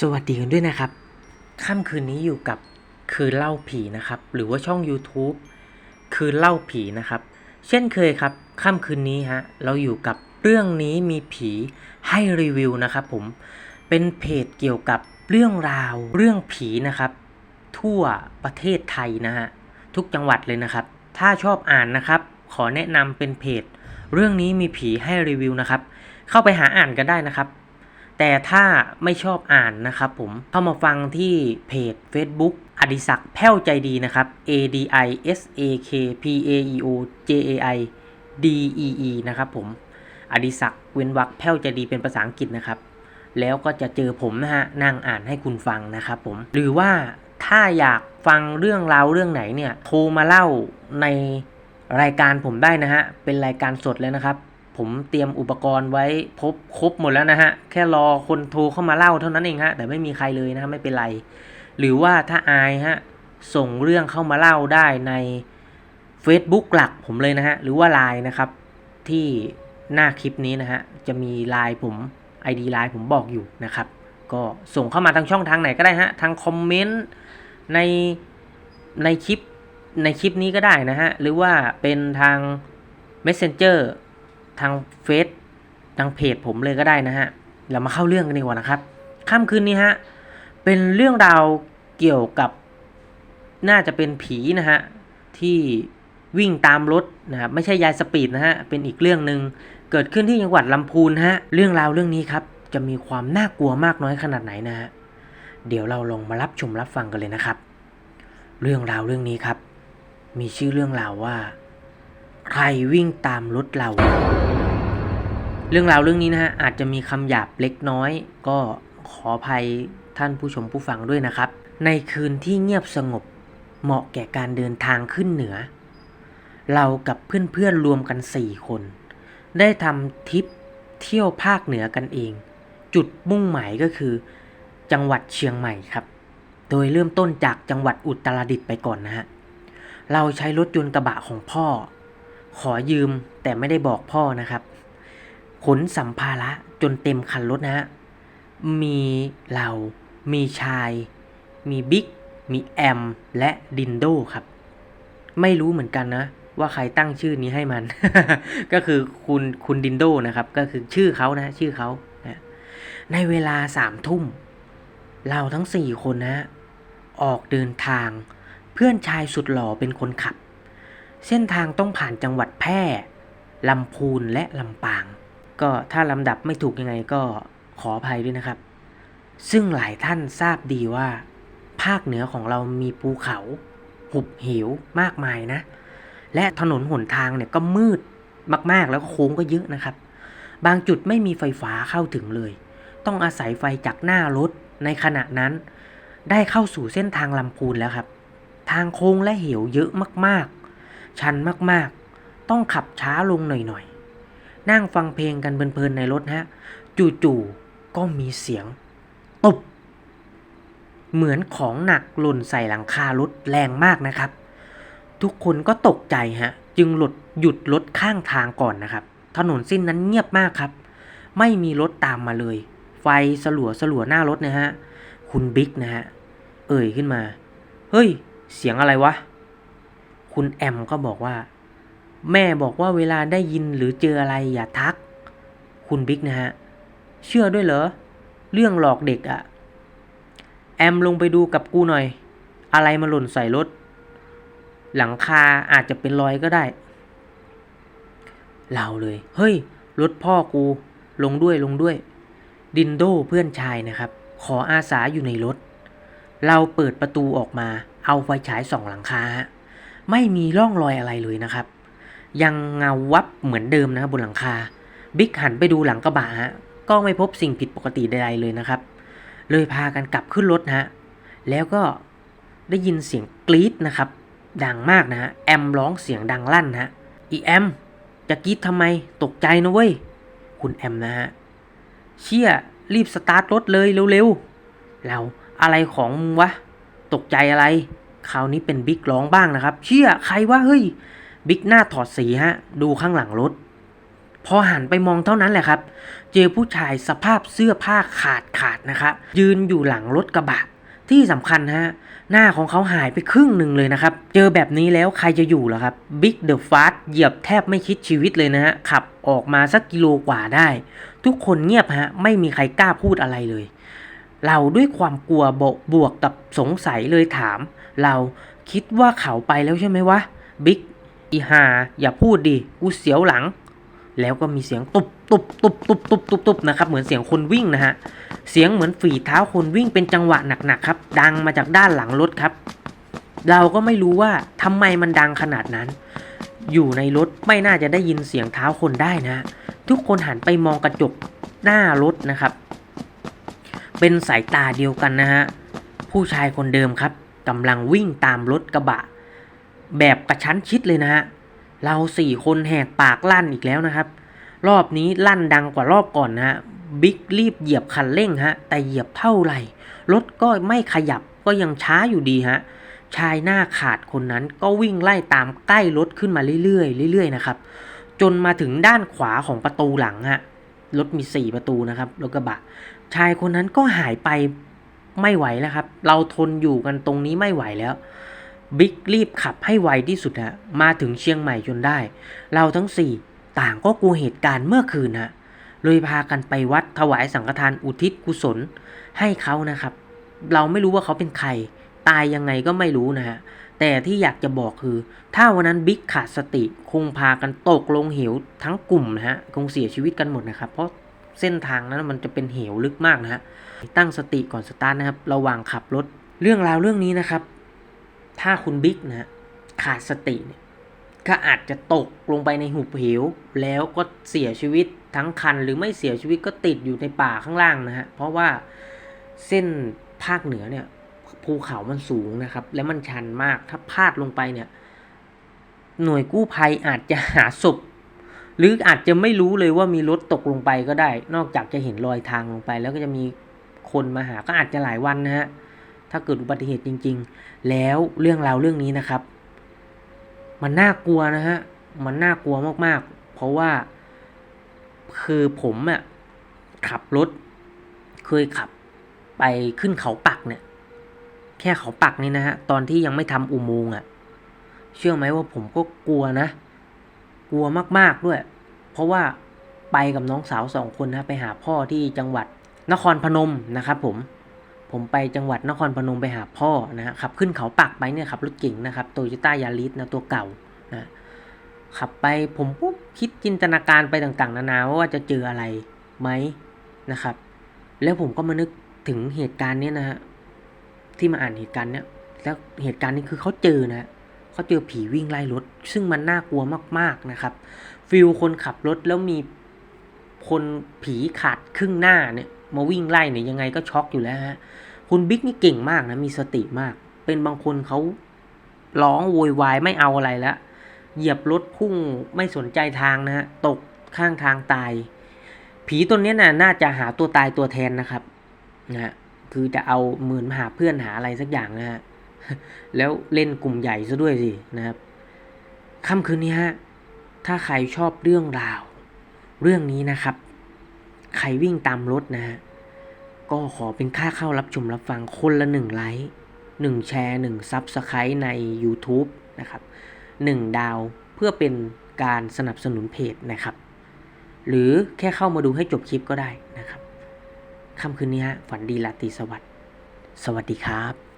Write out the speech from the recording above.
สวัสดีกันด้วยนะครับ ค่ำคืนนี้อยู่กับคืนเล่าผีนะครับ หรือว่าช่อง YouTube คืนเล่าผีนะครับ เช่นเคยครับ ค่ำคืนนี้ฮะ เราอยู่กับเรื่องนี้มีผีให้รีวิวนะครับผม เป็นเพจเกี่ยวกับเรื่องราว เรื่องผีนะครับ ทั่วประเทศไทยนะฮะ ทุกจังหวัดเลยนะครับ ถ้าชอบอ่านนะครับ ขอแนะนำเป็นเพจ เรื่องนี้มีผีให้รีวิวนะครับ เข้าไปหาอ่านกันได้นะครับ แต่ถ้าไม่ชอบอ่านนะครับผมเข้ามาฟังที่เพจ Facebook อดิศักดิ์แพ้วใจดีนะครับ A D I S A K P A E O J A I D E E นะครับผมอดิศักดิ์เว้นวรรคแพ้วใจดีเป็นภาษาอังกฤษนะครับ แล้วก็จะเจอผมนะฮะนั่งอ่านให้คุณฟังนะครับผมหรือว่าถ้าอยากฟังเรื่องราวเรื่องไหนเนี่ยโทรมาเล่าในรายการผมได้นะฮะเป็นรายการสดเลยนะครับ ผมเตรียมอุปกรณ์ไว้พบครบหมดแล้วนะฮะ แค่รอคนโทรเข้ามาเล่าเท่านั้นเองฮะ แต่ไม่มีใครเลยนะะไม่เป็นไร หรือว่าถ้าอายฮะ ส่งเรื่องเข้ามาเล่าได้ใน Facebook หลักผมเลยนะฮะ หรือว่า Line นะครับ ที่หน้าคลิปนี้นะฮะ จะมี Line ผม ID Line ผมบอกอยู่นะครับ ก็ส่งเข้ามาทางช่องทางไหนก็ได้ฮะ ทางคอมเมนต์ในในคลิปในคลิปนี้ก็ได้นะฮะ หรือว่าเป็นทาง Messenger ทางเฟซทางเพจผมเลยก็ได้นะฮะ เรามาเข้าเรื่องกันดีกว่านะครับค่ำคืนนี้ฮะ เป็นเรื่องราวเกี่ยวกับน่าจะเป็นผีนะฮะ ที่วิ่งตามรถนะครับไม่ใช่ยายสปีดนะฮะ เป็นอีกเรื่องหนึ่งเกิดขึ้นที่จังหวัดลำพูนฮะ เรื่องราวเรื่องนี้ครับ จะมีความน่ากลัวมากน้อยขนาดไหนนะฮะ เดี๋ยวเราลองมารับชมรับฟังกันเลยนะครับ เรื่องราวเรื่องนี้ครับ มีชื่อเรื่องราวว่า ใครวิ่งตามรถเรา เรื่องราวเรื่องนี้นะฮะอาจจะมีคำหยาบเล็กน้อย ก็ขออภัยท่านผู้ชมผู้ฟังด้วยนะครับ ในคืนที่เงียบสงบเหมาะแก่การเดินทางขึ้นเหนือ เรากับเพื่อนๆรวมกัน 4 คน ได้ทำทริปเที่ยวภาคเหนือกันเอง จุดมุ่งหมายก็คือ จังหวัดเชียงใหม่ครับ โดยเริ่มต้นจากจังหวัดอุตรดิตถ์ไปก่อนนะฮะเราใช้รถยนต์กระบะของพ่อ ขอยืมแต่ไม่ได้บอกพ่อนะครับ ขนสัมภาระจนเต็มคันรถนะฮะ มีเรา มีชาย มีบิ๊ก มีแอม และดินโดครับ ไม่รู้เหมือนกันนะ ว่าใครตั้งชื่อนี้ให้มัน ก็คือคุณคุณดินโดนะครับ ก็คือชื่อเขานะ ชื่อเขานะในเวลาสามทุ่ม เราทั้งสี่คนนะ ออกเดินทาง เพื่อนชายสุดหล่อเป็นคนขับ เส้นทางต้องผ่านจังหวัดแพร่ลำพูนและลำปาง ก็ถ้าลำดับไม่ถูกยังไงก็ขออภัยด้วยนะครับ ซึ่งหลายท่านทราบดีว่า ภาคเหนือของเรามีภูเขา หุบเหวมากมายนะ และถนนหนทางเนี่ยก็มืดมากๆแล้วก็โค้งก็เยอะนะครับ บางจุดไม่มีไฟฟ้าเข้าถึงเลย ต้องอาศัยไฟจากหน้ารถในขณะนั้น ได้เข้าสู่เส้นทางลำพูนแล้วครับ ทางโค้งและเหวเยอะมากๆ ชันมากๆ ต้องขับช้าลงหน่อยๆ นั่งฟังเพลงกันเพลินๆในรถฮะ จู่ๆก็มีเสียงตุบเหมือนของหนักหล่นใส่หลังคารถแรงมากนะครับ ทุกคนก็ตกใจฮะ จึงหลดหยุดรถข้างทางก่อนนะครับ ถนนเส้นนั้นเงียบมากครับ ไม่มีรถตามมาเลย ไฟสลัวสลัวหน้ารถนะฮะ คุณบิ๊กนะฮะ เอ่ยขึ้นมา เฮ้ย เสียงอะไรวะ คุณแอมก็บอกว่า แม่บอกว่าเวลาได้ยินหรือเจออะไรอย่าทัก คุณบิ๊กนะฮะ เชื่อด้วยเหรอ เรื่องหลอกเด็กอะแอมลงไปดูกับกูหน่อย อะไรมาหล่นใส่รถ หลังคาอาจจะเป็นรอยก็ได้ เราเลย เฮ้ย รถพ่อกู ลงด้วยลงด้วย ดินโดเพื่อนชายนะครับ ขออาสาอยู่ในรถ เราเปิดประตูออกมา เอาไฟฉายส่องหลังคา ไม่มีร่องรอยอะไรเลยนะครับ ยังเงาวับเหมือนเดิมนะครับบนหลังคา บิ๊กหันไปดูหลังกระบะฮะก็ไม่พบสิ่งผิดปกติใดๆเลยนะครับ เลยพากันกลับขึ้นรถนะฮะแล้วก็ได้ยินเสียงกรี๊ดนะครับ ดังมากนะฮะแอมร้องเสียงดังลั่นนะฮะอีแอมจะกรี๊ดทำไมตกใจนะเว้ย คุณแอมนะฮะเชี่ยรีบสตาร์ทรถเลยเร็วๆเราอะไรของมึงวะ ตกใจอะไร คราวนี้เป็นบิ๊กร้องบ้างนะครับ เชี่ยใครวะเฮ้ย บิ๊กหน้าถอดสีฮะ ดูข้างหลังรถ พอหันไปมองเท่านั้นแหละครับ เจอผู้ชายสภาพเสื้อผ้าขาดขาดนะครับยืนอยู่หลังรถกระบะ ที่สำคัญฮะ หน้าของเขาหายไปครึ่งหนึ่งเลยนะครับ เจอแบบนี้แล้วใครจะอยู่ล่ะครับบิ๊กเดอะฟาสเหยียบแทบไม่คิดชีวิตเลยนะฮะ ขับออกมาสักกิโลกว่าได้ ทุกคนเงียบฮะ ไม่มีใครกล้าพูดอะไรเลย เราด้วยความกลัวบกบวกกับสงสัยเลยถาม เราคิดว่าเขาไปแล้วใช่ไหมวะบิ๊ก อีหาอย่าพูดดิกูเสียวหลัง แล้วก็มีเสียงตุบตุบตุบตุบตุบตุบตุบนะครับเหมือนเสียงคนวิ่งนะฮะเสียงเหมือนฝีเท้าคนวิ่งเป็นจังหวะหนักๆครับ ดังมาจากด้านหลังรถครับ เราก็ไม่รู้ว่าทำไมมันดังขนาดนั้น อยู่ในรถไม่น่าจะได้ยินเสียงเท้าคนได้นะ ทุกคนหันไปมองกระจกหน้ารถนะครับ เป็นสายตาเดียวกันนะฮะผู้ชายคนเดิมครับกำลังวิ่งตามรถกระบะ แบบกระชั้นชิดเลยนะฮะ เราสี่คนแหกปากลั่นอีกแล้วนะครับ รอบนี้ลั่นดังกว่ารอบก่อนนะฮะ บิ๊กรีบเหยียบคันเร่งฮะ แต่เหยียบเท่าไหร่ รถก็ไม่ขยับก็ยังช้าอยู่ดีฮะ ชายหน้าขาดคนนั้นก็วิ่งไล่ตามใกล้รถขึ้นมาเรื่อยๆเรื่อยๆนะครับ จนมาถึงด้านขวาของประตูหลังฮะ รถมีสี่ประตูนะครับ รถกระบะ ชายคนนั้นก็หายไปไม่ไหวแล้วครับ เราทนอยู่กันตรงนี้ไม่ไหวแล้ว บิ๊กรีบขับให้ไวที่สุดฮะมาถึงเชียงใหม่จนได้ เราทั้งสี่ต่างก็กลัวเหตุการณ์เมื่อคืนฮะเลยพากันไปวัดถวายสังฆทานอุทิศกุศลให้เขานะครับ เราไม่รู้ว่าเขาเป็นใคร ตายยังไงก็ไม่รู้นะฮะแต่ที่อยากจะบอกคือ ถ้าวันนั้นบิ๊กขาดสติคงพากันตกลงเหวทั้งกลุ่มนะฮะคงเสียชีวิตกันหมดนะครับ เพราะเส้นทางนั้นมันจะเป็นเหวลึกมากนะฮะตั้งสติก่อนสตาร์ทนะครับ ระหว่างขับรถ เรื่องราวเรื่องนี้นะครับ ถ้าคุณบิ๊กนะฮะขาดสติเนี่ยก็อาจจะตกลงไปในหุบเหว แล้วก็เสียชีวิตทั้งคันหรือไม่เสียชีวิตก็ติดอยู่ในป่าข้างล่างนะฮะ เพราะว่าเส้นภาคเหนือเนี่ยภูเขามันสูงนะครับ และมันชันมากถ้าพลาดลงไปเนี่ย หน่วยกู้ภัยอาจจะหาศพหรืออาจจะไม่รู้เลยว่ามีรถตกลงไปก็ได้ นอกจากจะเห็นรอยทางลงไป แล้วก็จะมีคนมาหาก็อาจจะหลายวันนะฮะ ถ้าเกิดอุบัติเหตุจริง ๆ แล้วเรื่องราวเรื่องนี้นะครับ มันน่ากลัวนะฮะ มันน่ากลัวมากๆ เพราะว่าคือผมอะขับรถ เคยขับไปขึ้นเขาปักเนี่ย แค่เขาปักนี่นะฮะ ตอนที่ยังไม่ทำอุโมงค์อะ เชื่อไหมว่าผมก็กลัวนะ กลัวมากๆด้วย เพราะว่าไปกับน้องสาวสองคนนะไปหาพ่อที่จังหวัดนครพนมนะครับผม ผมไปจังหวัดนครพนมไปหาพ่อนะฮะขับขึ้นเขาปักไปเนี่ยขับรถเก่งนะครับโตโยต้ายาริสนะตัวเก่านะขับไปผมก็คิดจินตนาการไปต่างๆ นานาว่าจะเจออะไรไหมนะครับ แล้วผมก็มานึกถึงเหตุการณ์เนี้ยนะฮะที่มาอ่านเหตุการณ์เนี้ยแล้วเหตุการณ์นี้คือเขาเจอนะเขาเจอผีวิ่งไล่รถ ซึ่งมันน่ากลัวมากๆนะครับฟิลคนขับรถแล้วมีคนผีขาดครึ่งหน้าเนี่ย มาวิ่งไล่เนี่ยยังไงก็ช็อกอยู่แล้วฮะคุณบิ๊กนี่เก่งมากนะมีสติมาก เป็นบางคนเขาร้องโวยวายไม่เอาอะไรแล้วเหยียบรถพุ่งไม่สนใจทางนะฮะตกข้างทางตาย ผีตัวนี้ยน่ะน่าจะหาตัวตายตัวแทนนะครับนะฮะคือจะเอาเหมือนหาเพื่อนหาอะไรสักอย่างนะฮะแล้วเล่นกลุ่มใหญ่ซะด้วยสินะครับค่ำคืนนี้ฮะถ้าใครชอบเรื่องราว เรื่องนี้นะครับ ใครวิ่งตามรถนะฮะ ก็ขอเป็นค่าเข้ารับชมรับฟังคนละหนึ่งไลค์หนึ่งแชร์หนึ่งซับสไครต์ใน YouTube นะครับหนึ่งดาวเพื่อเป็นการสนับสนุนเพจนะครับ หรือแค่เข้ามาดูให้จบคลิปก็ได้นะครับค่ำคืนนี้ฮะฝันดีราตรีสวัสดิ์สวัสดีครับ